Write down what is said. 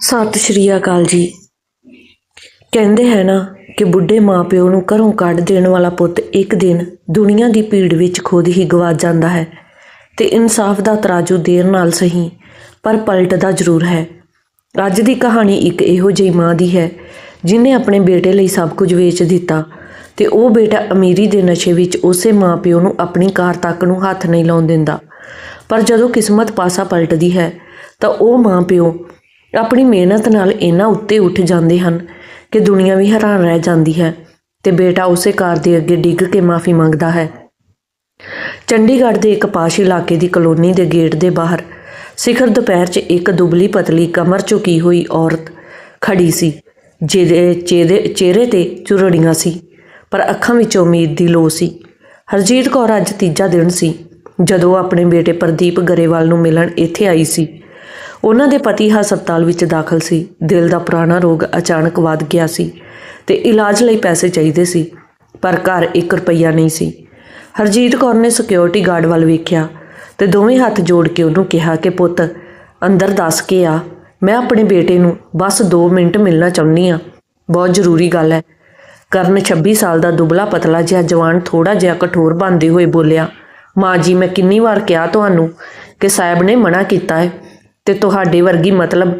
ਸਤਿ ਸ਼੍ਰੀ ਅਕਾਲ ਜੀ। ਕਹਿੰਦੇ ਹੈ ਨਾ ਕਿ ਬੁੱਢੇ ਮਾਪਿਓ ਨੂੰ ਘਰੋਂ ਕੱਢ ਦੇਣ ਵਾਲਾ ਪੁੱਤ ਇੱਕ ਦਿਨ ਦੁਨੀਆ ਦੀ ਭੀੜ ਵਿੱਚ ਖੁਦ ਹੀ ਗਵਾਚ ਜਾਂਦਾ ਹੈ ਤੇ ਇਨਸਾਫ ਦਾ ਤਰਾਜੂ ਦੇਰ ਨਾਲ ਸਹੀ, ਪਰ ਪਲਟਦਾ ਜ਼ਰੂਰ ਹੈ। ਅੱਜ ਦੀ ਕਹਾਣੀ ਇੱਕ ਇਹੋ ਜਿਹੀ ਮਾਂ ਦੀ ਹੈ, ਜਿਨੇ ਆਪਣੇ ਬੇਟੇ ਲਈ ਸਭ ਕੁਝ ਵੇਚ ਦਿੱਤਾ ਤੇ ਉਹ ਬੇਟਾ ਅਮੀਰੀ ਦੇ ਨਸ਼ੇ ਵਿੱਚ ਉਸੇ ਮਾਪਿਓ ਨੂੰ ਆਪਣੀ ਕਾਰ ਤੱਕ ਨੂੰ ਹੱਥ ਨਹੀਂ ਲਾਉਣ ਦਿੰਦਾ। ਪਰ ਜਦੋਂ ਕਿਸਮਤ ਪਾਸਾ ਪਲਟਦੀ ਹੈ, ਤਾਂ ਉਹ ਮਾਪਿਓ ਆਪਣੀ ਮਿਹਨਤ ਨਾਲ ਇਹਨਾਂ ਉੱਤੇ ਉੱਠ ਜਾਂਦੇ ਹਨ ਕਿ ਦੁਨੀਆ ਵੀ ਹੈਰਾਨ ਰਹਿ ਜਾਂਦੀ ਹੈ ਤੇ ਬੇਟਾ ਉਸੇ ਕਾਰ ਦੇ ਅੱਗੇ ਡਿੱਗ ਕੇ ਮਾਫੀ ਮੰਗਦਾ ਹੈ। ਚੰਡੀਗੜ੍ਹ ਦੇ ਇੱਕ ਪਾਸ਼ ਇਲਾਕੇ ਦੀ ਕਲੋਨੀ ਦੇ ਗੇਟ ਦੇ ਬਾਹਰ ਸਿਖਰ ਦੁਪਹਿਰ 'ਚ ਇੱਕ ਦੁਬਲੀ ਪਤਲੀ ਕਮਰ ਝੁਕੀ ਹੋਈ ਔਰਤ ਖੜੀ ਸੀ, ਜਿਹਦੇ ਚਿਹਰੇ ਚਿਹਰੇ ਤੇ ਚੁਰੜੀਆਂ ਸੀ, ਪਰ ਅੱਖਾਂ ਵਿੱਚ ਉਮੀਦ ਦੀ ਲੋ ਸੀ। ਹਰਜੀਤ ਕੌਰ ਅੱਜ ਤੀਜਾ ਦਿਨ ਸੀ, ਜਦੋਂ ਆਪਣੇ ਬੇਟੇ ਪ੍ਰਦੀਪ ਗਰੇਵਾਲ ਨੂੰ ਮਿਲਣ ਇੱਥੇ ਆਈ ਸੀ। ਉਹਨਾਂ ਦੇ ਪਤੀ ਹਸਪਤਾਲ ਵਿੱਚ ਦਾਖਲ ਸੀ। ਦਿਲ ਦਾ ਪੁਰਾਣਾ ਰੋਗ ਅਚਾਨਕ ਵੱਧ ਗਿਆ ਸੀ ਤੇ ਇਲਾਜ ਲਈ ਪੈਸੇ ਚਾਹੀਦੇ ਸੀ, ਪਰ ਘਰ 1 ਰੁਪਈਆ ਨਹੀਂ ਸੀ। ਹਰਜੀਤ ਕੌਰ ਨੇ ਸਿਕਿਉਰਿਟੀ ਗਾਰਡ ਵੱਲ ਵੇਖਿਆ ਤੇ ਦੋਵੇਂ ਹੱਥ ਜੋੜ ਕੇ ਉਹਨੂੰ ਕਿਹਾ ਕਿ ਪੁੱਤ, ਅੰਦਰ ਦੱਸ ਕੇ ਆ। ਮੈਂ ਆਪਣੇ ਬੇਟੇ ਨੂੰ ਬਸ 2 ਮਿੰਟ ਮਿਲਣਾ ਚਾਹੁੰਦੀ ਆ ਬਹੁਤ ਜ਼ਰੂਰੀ ਗੱਲ ਹੈ। ਕਰਨ 26 ਸਾਲ ਦਾ ਦੁਬਲਾ ਪਤਲਾ ਜਿਹਾ ਜਵਾਨ ਥੋੜਾ ਜਿਹਾ ਕਠੋਰ ਬਣਦੇ ਹੋਏ ਬੋਲਿਆ, ਮਾਂ ਜੀ, ਮੈਂ ਕਿੰਨੀ ਵਾਰ ਕਿਹਾ ਤੁਹਾਨੂੰ ਕਿ ਸਾਹਿਬ ਨੇ ਮਨਾ ਕੀਤਾ ਹੈ। ਤੇ ਤੁਹਾਡੇ ਵਰਗੀ ਮਤਲਬ